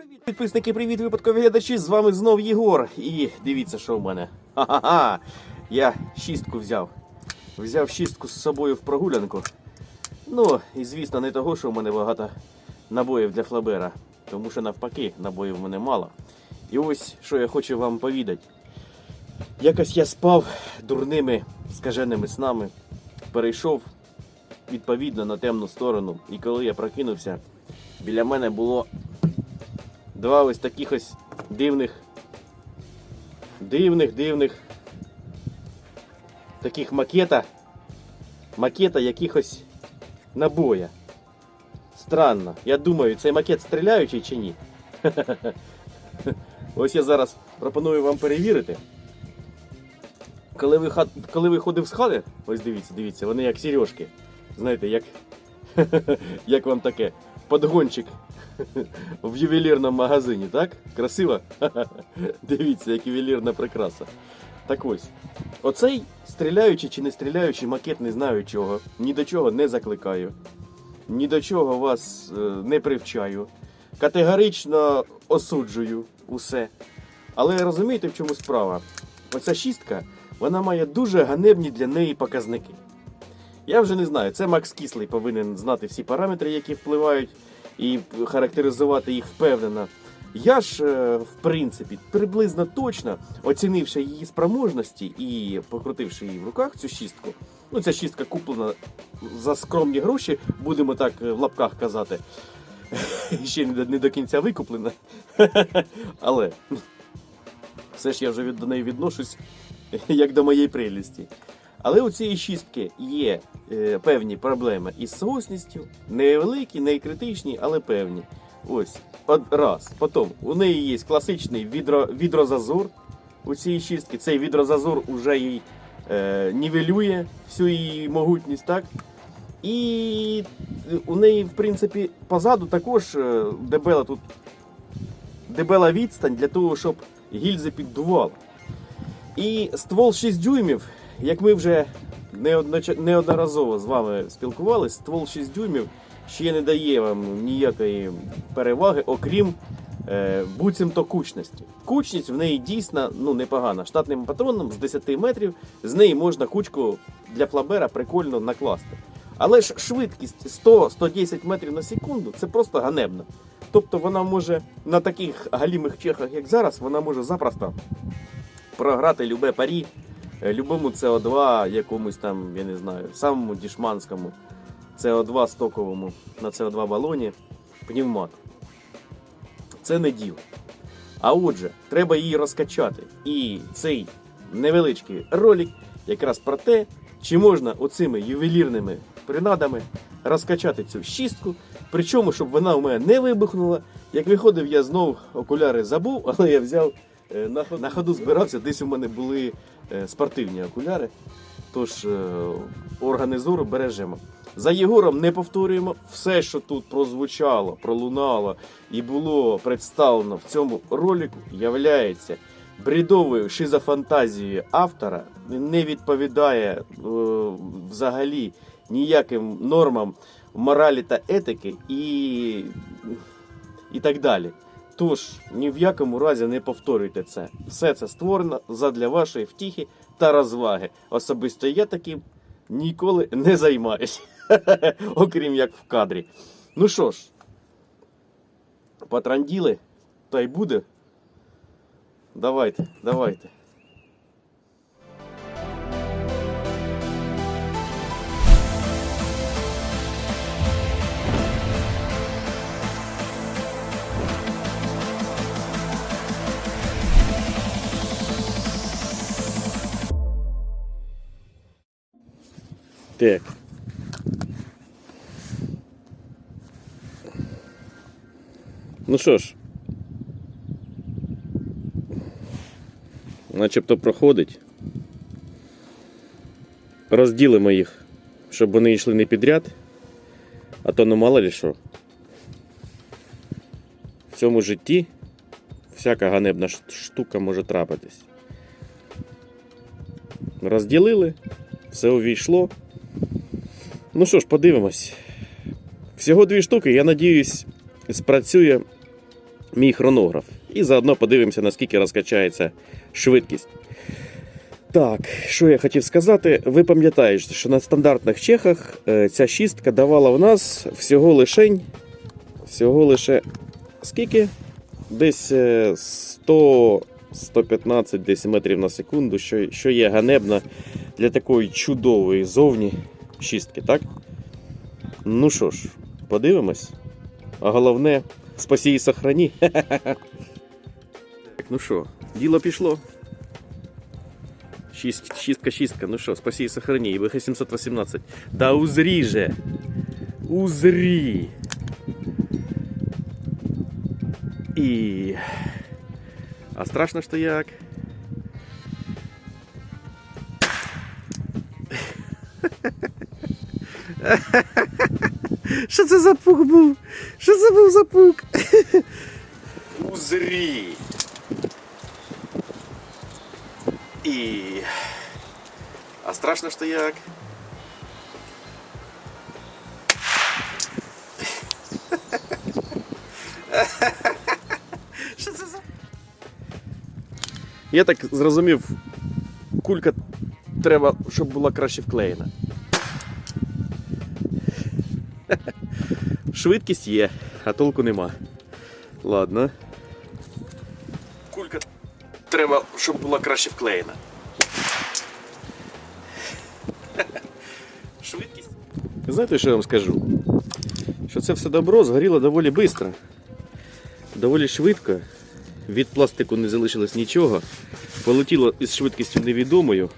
Привіт, підписники, привіт, випадкові глядачі. З вами знов Єгор. І дивіться, що в мене. Ха-ха-ха! Я шістку взяв. Взяв шістку з собою в прогулянку. Ну, і звісно, не того, що в мене багато набоїв для флабера. Тому що навпаки, набоїв в мене мало. І ось що я хочу вам повідати. Якось я спав дурними скаженими снами, перейшов відповідно на темну сторону. І коли я прокинувся, біля мене було два ось таких ось дивних, дивних, дивних таких макета, макета якихось набоя. Странно. Я думаю, цей макет стріляючий чи ні. Ось я зараз пропоную вам перевірити. Коли ви, коли виходив з хати, ось дивіться, дивіться, вони як сережки. Знаєте, як, як вам таке? Подгончик в ювелірному магазині, так? Красиво? Дивіться, як ювелірна прикраса. Так ось. Оцей стріляючий чи не стріляючий макет не знаю чого. Ні до чого не закликаю. Ні до чого вас е, не привчаю. Категорично осуджую усе. Але розумієте, в чому справа? Оця шістка, вона має дуже ганебні для неї показники. Я вже не знаю, це Макс Кислий повинен знати всі параметри, які впливають, і характеризувати їх впевнено. Я ж, е, в принципі, приблизно точно оцінивши її спроможності і покрутивши її в руках, цю шістку. Ну, ця шістка куплена за скромні гроші, будемо так е, в лапках казати. Ще не до, кінця викуплена. Але все ж я вже до неї відношусь як до моєї прелісті. Але у цієї шістки є е, певні проблеми із соосністю, невеликі, не критичні, але певні. Ось, од, раз. Потім у неї є класичний відро, відрозазор у цій шістки. Цей відрозазор уже їй е, нівелює всю її могутність, так? І у неї, в принципі, позаду також е, дебела тут дебела відстань для того, щоб гільзи піддували. І ствол 6 дюймів, як ми вже неодноразово з вами спілкувалися, ствол 6 дюймів ще не дає вам ніякої переваги, окрім е, буцімто кучності. Кучність в неї дійсно ну, непогана. Штатним патроном з 10 метрів з неї можна кучку для флабера прикольно накласти. Але ж швидкість 100-110 метрів на секунду це просто ганебно. Тобто вона може на таких галімих чехах, як зараз, вона може запросто програти любе парі, любому СО2, якомусь там, я не знаю, самому дішманському СО2 стоковому на СО2 балоні пневмат. Це не діло. А отже, треба її розкачати. І цей невеличкий ролик якраз про те, чи можна оцими ювелірними принадами розкачати цю шістку, причому, щоб вона у мене не вибухнула. Як виходив, я знов окуляри забув, але я взяв е, на ходу, збирався. Десь у мене були е, спортивні окуляри. Тож е, органи зору бережемо. За Єгором не повторюємо все, що тут прозвучало, пролунало і було представлено в цьому ролику, являється бредовою шизофантазією автора, не відповідає е, взагалі ніяким нормам моралі та етики і, і так далі. Тож ні в якому разі не повторюйте це. Все це створено задля вашої втіхи та розваги. Особисто я таким ніколи не займаюся, окрім як в кадрі. Ну що ж, потранділи, та й буде. Давайте, давайте. Так. Ну що ж. Начебто проходить. Розділимо їх, щоб вони йшли не підряд, а то ну мало ли що. В цьому житті всяка ганебна штука може трапитись. Розділили, все увійшло. Ну що ж, подивимось. Всього дві штуки, я надіюсь, спрацює мій хронограф. І заодно подивимося, наскільки розкачається швидкість. Так, що я хотів сказати, ви пам'ятаєте, що на стандартних чехах е, ця шістка давала в нас всього лишень, всього лише скільки? Десь е, 100 115 десь метрів на секунду, що, що є ганебно для такої чудової зовні шістки, так? Ну що ж, подивимось. А головне, спасі і сохрані. Ну що, діло пішло. Шість, шістка, шістка, ну що, спасі і сохрані, ІБХ 718. Да узрі же! Узрі! І... А страшно що як? Що це за пук був? Що це був за пук? Узрі! І... А страшно що як? Що це за... Я так зрозумів, кулька треба, щоб була краще вклеєна. Швидкість є, а толку нема. Ладно. Кулька треба, щоб була краще вклеєна. Швидкість. Знаєте, що я вам скажу? Що це все добро згоріло доволі швидко. Доволі швидко. Від пластику не залишилось нічого. Полетіло із швидкістю невідомою.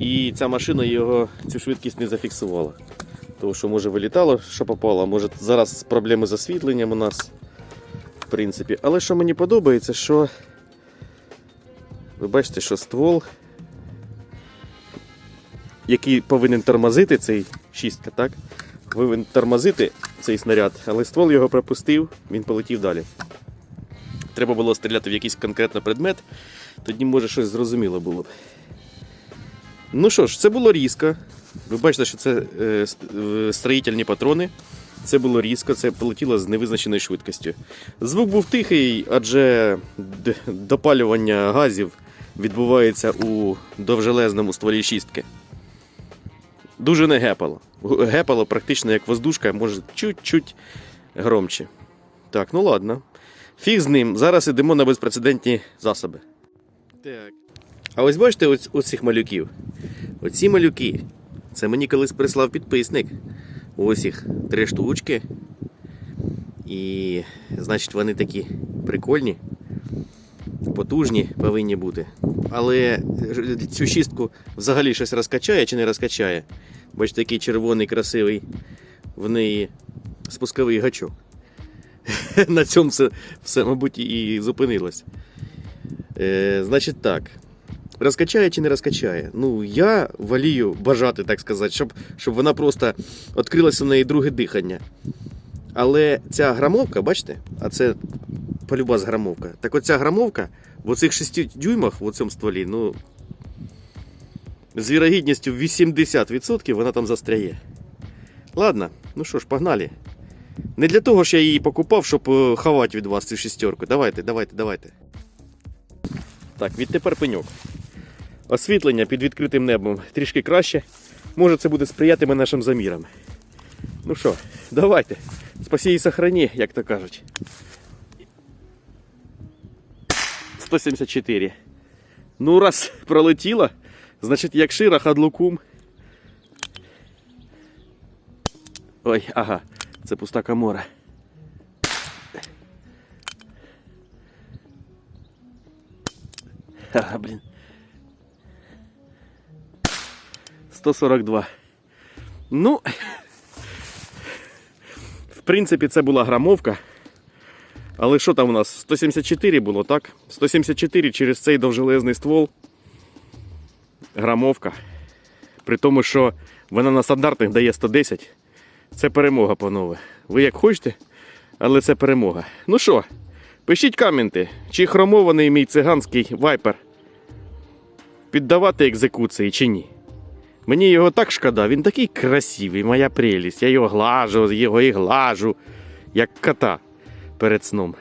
І ця машина його цю швидкість не зафіксувала. Тому що може вилітало, що попало, може зараз проблеми з освітленням у нас. В принципі. Але що мені подобається, що ви бачите, що ствол, який повинен тормозити цей шістка, так? Повинен тормозити цей снаряд, але ствол його пропустив, він полетів далі. Треба було стріляти в якийсь конкретний предмет, тоді, може, щось зрозуміло було б. Ну що ж, це було різко. Ви бачите, що це е, строїтельні патрони. Це було різко, це полетіло з невизначеною швидкістю. Звук був тихий, адже допалювання газів відбувається у довжелезному стволі шістки. Дуже не гепало. Гепало практично як воздушка, може чуть-чуть громче. Так, ну ладно. Фіг з ним. Зараз йдемо на безпрецедентні засоби. Так. А ось бачите ось, оцих малюків? Оці малюки. Це мені колись прислав підписник. Ось їх три штучки. І, значить, вони такі прикольні, потужні повинні бути. Але цю шістку взагалі щось розкачає чи не розкачає. Бачите, такий червоний, красивий в неї спусковий гачок. На цьому все, все мабуть, і зупинилось. Е, значить так. Розкачає чи не розкачає? Ну, я волію бажати, так сказати, щоб, щоб вона просто відкрилося в неї друге дихання. Але ця грамовка, бачите, а це полюбас грамовка. Так оця грамовка в оцих 6 дюймах в цьому стволі, ну. З вірогідністю 80% вона там застряє. Ладно, ну що ж, погнали. Не для того ж я її покупав, щоб е, ховати від вас цю шістерку. Давайте, давайте, давайте. Так, відтепер пеньок. Освітлення під відкритим небом трішки краще. Може, це буде сприятиме нашим замірам. Ну що, давайте. Спасі і сохрані, як то кажуть. 174. Ну, раз пролетіло, значить, як шира хадлукум. Ой, ага, це пуста камора. Ага, блін. 142. Ну, в принципі, це була грамовка. Але що там у нас? 174 було, так? 174 через цей довжелезний ствол. Грамовка. При тому, що вона на стандартних дає 110. Це перемога, панове. Ви як хочете, але це перемога. Ну що, пишіть коменти, чи хромований мій циганський вайпер піддавати екзекуції чи ні. Мені його так шкода, він такий красивий, моя прелість. Я його глажу, його і глажу, як кота перед сном.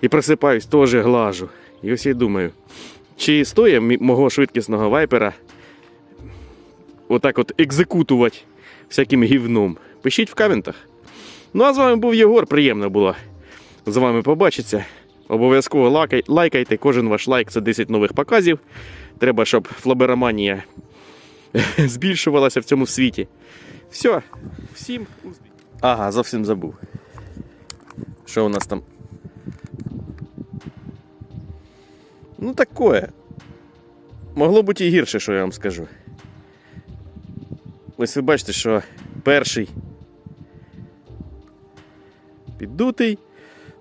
І просипаюсь, теж глажу. І ось я думаю, чи стоїть мого швидкісного вайпера отак от екзекутувати всяким гівном? Пишіть в коментах. Ну а з вами був Єгор, приємно було з вами побачитися. Обов'язково лайкайте, кожен ваш лайк це 10 нових показів. Треба, щоб флабероманія збільшувалася в цьому світі. Все, всім. Ага, зовсім забув. Що у нас там? Ну, такое. Могло бути і гірше, що я вам скажу. Ось ви бачите, що перший піддутий,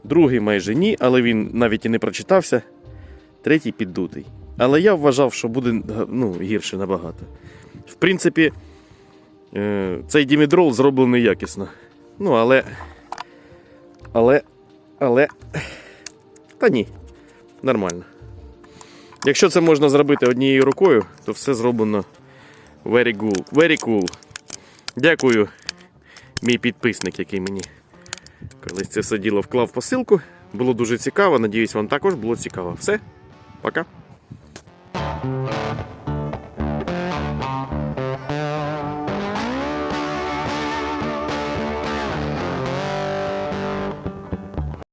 другий майже ні, але він навіть і не прочитався. Третій піддутий. Але я вважав, що буде ну, гірше набагато. В принципі, е, цей дімідрол зроблений якісно. Ну, але. Але. Але. Та ні. Нормально. Якщо це можна зробити однією рукою, то все зроблено very cool. Very cool. Дякую, мій підписник, який мені колись це все діло вклав посилку. Було дуже цікаво. Надіюсь, вам також було цікаво. Все, пока.